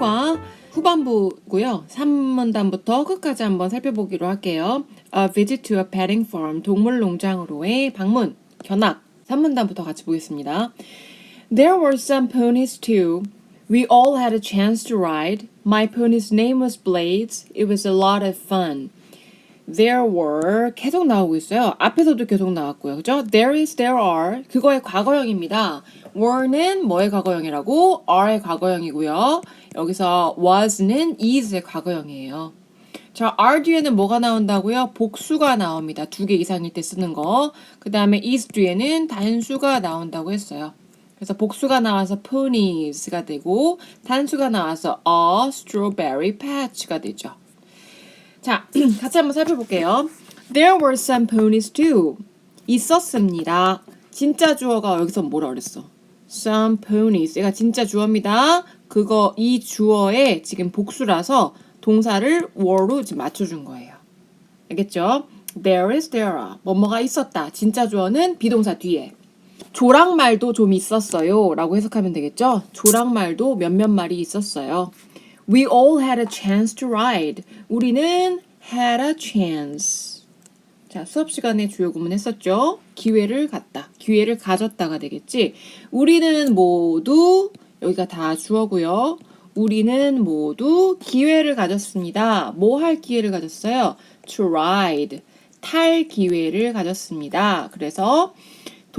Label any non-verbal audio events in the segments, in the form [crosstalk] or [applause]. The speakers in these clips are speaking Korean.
3과 후반부고요. 3문단부터 끝까지 한번 살펴보기로 할게요. A visit to a petting farm, 동물 농장으로의 방문, 견학. 3문단부터 같이 보겠습니다. There were some ponies too. We all had a chance to ride. My pony's name was Blades. It was a lot of fun. There were 계속 나오고 있어요. 앞에서도 계속 나왔고요. 그죠? There is, there are. 그거의 과거형입니다. were는 뭐의 과거형이라고? are의 과거형이고요. 여기서 was는 is의 과거형이에요. 자, are 뒤에는 뭐가 나온다고요? 복수가 나옵니다. 두 개 이상일 때 쓰는 거. 그 다음에 is 뒤에는 단수가 나온다고 했어요. 그래서 복수가 나와서 ponies가 되고 단수가 나와서 a strawberry patch가 되죠. 자, [clears throat] 같이 한번 살펴볼게요. There were some ponies too. 있었습니다. 진짜 주어가 여기서 뭐라 그랬어? Some ponies. 얘가 진짜 주어입니다. 그거 이 주어에 지금 복수라서 동사를 were로 맞춰준 거예요. 알겠죠? There is, there are. 뭐뭐가 있었다. 진짜 주어는 비동사 뒤에. 조랑말도 좀 있었어요. 라고 해석하면 되겠죠? 조랑말도 몇몇 마리 있었어요. We all had a chance to ride. 우리는 had a chance. 자, 수업 시간에 주요 구문 했었죠? 기회를 갖다. 기회를 가졌다가 되겠지. 우리는 모두 여기가 다 주어고요. 우리는 모두 기회를 가졌습니다. 뭐 할 기회를 가졌어요? To ride. 탈 기회를 가졌습니다. 그래서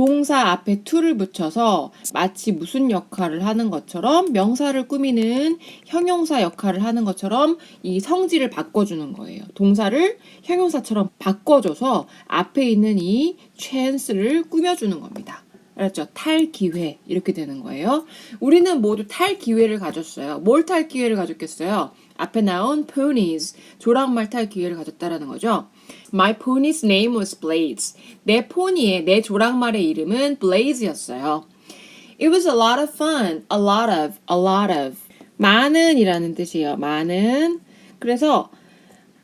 동사 앞에 to를 붙여서 마치 무슨 역할을 하는 것처럼 명사를 꾸미는 형용사 역할을 하는 것처럼 이 성질을 바꿔주는 거예요. 동사를 형용사처럼 바꿔줘서 앞에 있는 이 chance를 꾸며주는 겁니다. 알았죠? 탈 기회 이렇게 되는 거예요. 우리는 모두 탈 기회를 가졌어요. 뭘 탈 기회를 가졌겠어요? 앞에 나온 ponies 조랑말 탈 기회를 가졌다라는 거죠. My pony's name was Blaze. 내 포니의 내 조랑말의 이름은 Blaze였어요. It was a lot of fun. A lot of, a lot of. 많은이라는 뜻이에요. 많은. 그래서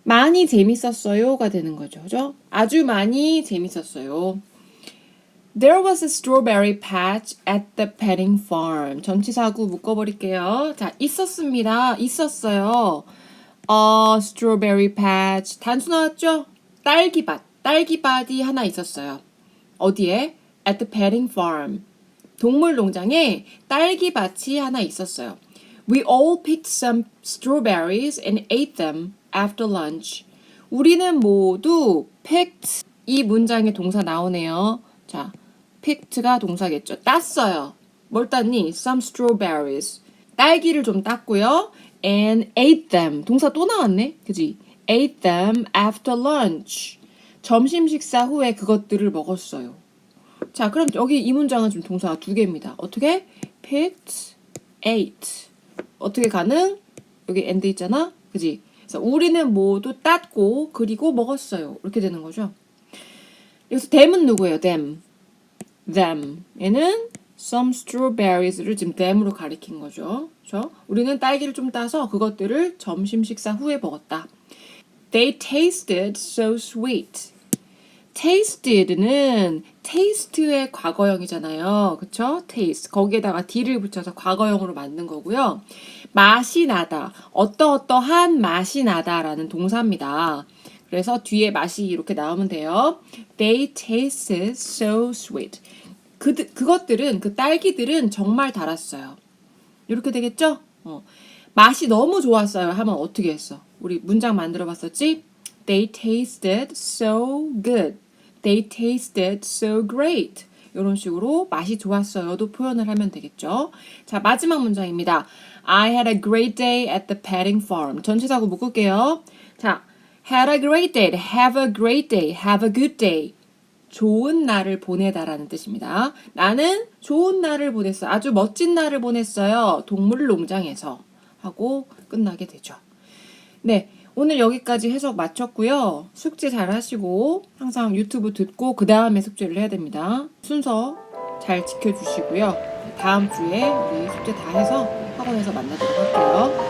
많이 재밌었어요가 되는 거죠. 그죠? 아주 많이 재밌었어요. There was a strawberry patch at the petting farm. 전치사구 묶어버릴게요. 자, 있었습니다. 있었어요. 어, strawberry patch. 나왔죠? 딸기밭. 딸기밭이 하나 있었어요. 어디에? At the petting farm. 동물 농장에 딸기밭이 하나 있었어요. We all picked some strawberries and ate them after lunch. 우리는 모두 picked 이 문장에 동사 나오네요. 자, picked가 동사겠죠. 땄어요. 뭘 땄니? Some strawberries. 딸기를 좀 땄고요. And ate them. 동사 또 나왔네. 그지? Ate them after lunch. 점심 식사 후에 그것들을 먹었어요. 자, 그럼 여기 이 문장은 지금 동사가 두 개입니다. 어떻게? picked, ate. 어떻게 가능? 여기 and 있잖아. 그지? 그래서 우리는 모두 땄고 그리고 먹었어요. 이렇게 되는 거죠. 여기서 them은 누구예요? them. them. 얘는 some strawberries를 지금 them으로 가리킨 거죠. 그렇죠? 우리는 딸기를 좀 따서 그것들을 점심 식사 후에 먹었다. They tasted so sweet. tasted는 taste의 과거형이잖아요. 그쵸? taste. 거기에다가 d를 붙여서 과거형으로 만든 거고요. 맛이 나다. 어떠어떠한 맛이 나다라는 동사입니다. 그래서 뒤에 맛이 이렇게 나오면 돼요. They tasted so sweet. 그, 그것들은, 그 딸기들은 정말 달았어요. 이렇게 되겠죠? 어. 맛이 너무 좋았어요. 하면 어떻게 했어? 우리 문장 만들어 봤었지? They tasted so good. They tasted so great. 이런 식으로 맛이 좋았어요도 표현을 하면 되겠죠. 자, 마지막 문장입니다. I had a great day at the petting farm. 전치사구 묶을게요. 자, had a great day, have a great day, have a good day. 좋은 날을 보내다라는 뜻입니다. 나는 좋은 날을 보냈어. 아주 멋진 날을 보냈어요. 동물 농장에서. 하고 끝나게 되죠. 네. 오늘 여기까지 해석 마쳤고요. 숙제 잘 하시고 항상 유튜브 듣고 그 다음에 숙제를 해야 됩니다. 순서 잘 지켜주시고요. 다음 주에 우리 숙제 다 해서 학원에서 만나도록 할게요.